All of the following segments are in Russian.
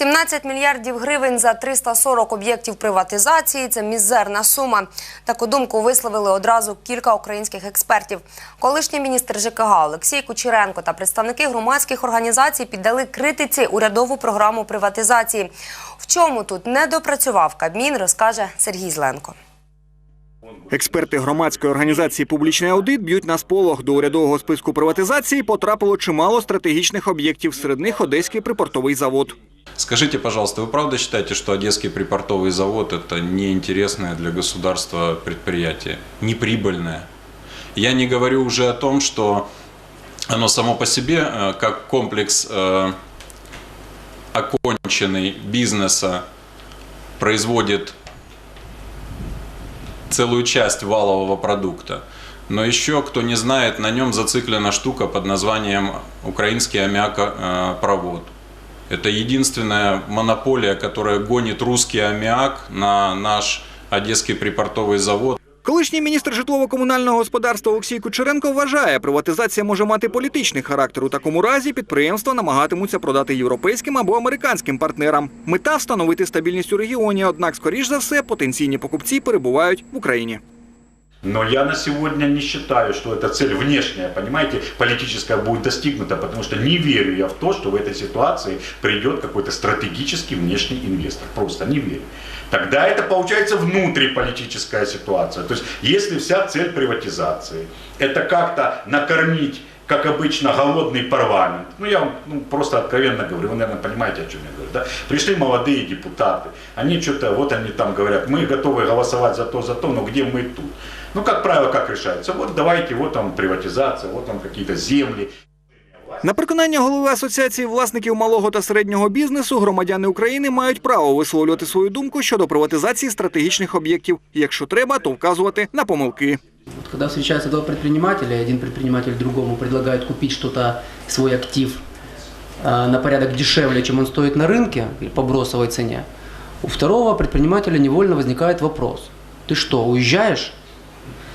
17 мільярдів гривень за 340 об'єктів приватизації це мізерна сума. Таку думку висловили одразу кілька українських експертів. Колишній міністр ЖКГ Олексій Кучеренко та представники громадських організацій піддали критиці урядову програму приватизації. В чому тут не допрацював Кабмін, розкаже Сергій Зленко. Експерти громадської організації Публічний аудит б'ють на сполох. До урядового списку приватизації потрапило чимало стратегічних об'єктів. Серед них Одеський припортовий завод. Скажите, пожалуйста, вы правда считаете, что Одесский припортовый завод – это неинтересное для государства предприятие, неприбыльное? Я не говорю уже о том, что оно само по себе, э, как комплекс э, оконченный бизнеса, производит целую часть валового продукта. Но еще, кто не знает, на нем зациклена штука под названием украинский аммиакопровод. Это единственная монополия, которая гонит русский аммиак на наш Одесский припортовый завод. Колишній міністр житлово-комунального господарства Олексій Кучеренко вважає, приватизація може мати політичний характер. У такому разі підприємства намагатимуться продати європейським або американським партнерам. Мета встановити стабільність у регіоні. Однак, скоріш за все, потенційні покупці перебувають в Україні. Но я на сегодня не считаю, что эта цель внешняя, понимаете, политическая будет достигнута, потому что не верю я в то, что в этой ситуации придет какой-то стратегический внешний инвестор. Просто не верю. Тогда это получается внутриполитическая ситуация. То есть если вся цель приватизации это как-то накормить как обычно, голодный парламент. Ну, я вам ну, просто откровенно говорю, вы, наверное, понимаете, о чем я говорю. Да? Пришли молодые депутаты, они что-то, вот они там говорят, мы готовы голосовать за то, за то, но где мы тут? Ну, как правило, как решается? Вот давайте, вот там приватизация, вот там какие-то земли. На переконання голови асоціації власників малого та середнього бізнесу, громадяни України мають право висловлювати свою думку щодо приватизації стратегічних об'єктів. Якщо треба, то вказувати на помилки. Когда встречаются два предпринимателя, один предприниматель другому предлагает купить что-то, свой актив э, на порядок дешевле, чем он стоит на рынке, или по бросовой цене, у второго предпринимателя невольно возникает вопрос. Ты что, уезжаешь?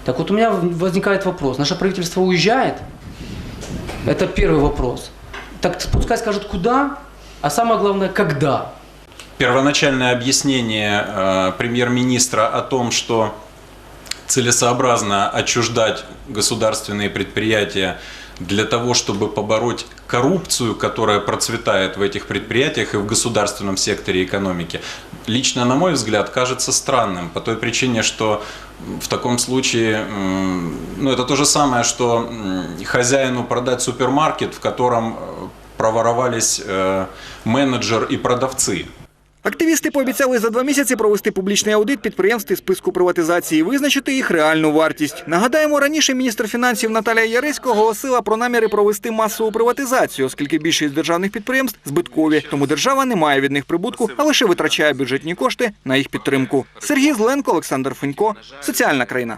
Так вот у меня возникает вопрос. Наше правительство уезжает? Это первый вопрос. Так пускай скажут куда, а самое главное, когда. Первоначальное объяснение э, премьер-министра о том, что целесообразно отчуждать государственные предприятия для того, чтобы побороть коррупцию, которая процветает в этих предприятиях и в государственном секторе экономики, лично, на мой взгляд, кажется странным по той причине, что в таком случае, ну, это то же самое, что хозяину продать супермаркет, в котором э, проворовались э, менеджер и продавцы. Активісти пообіцяли за два місяці провести публічний аудит підприємств із списку приватизації, і визначити їх реальну вартість. Нагадаємо, раніше міністр фінансів Наталія Яресько оголосила про наміри провести масову приватизацію, оскільки більшість державних підприємств збиткові. Тому держава не має від них прибутку, а лише витрачає бюджетні кошти на їх підтримку. Сергій Зленко, Олександр Фенько, соціальна країна.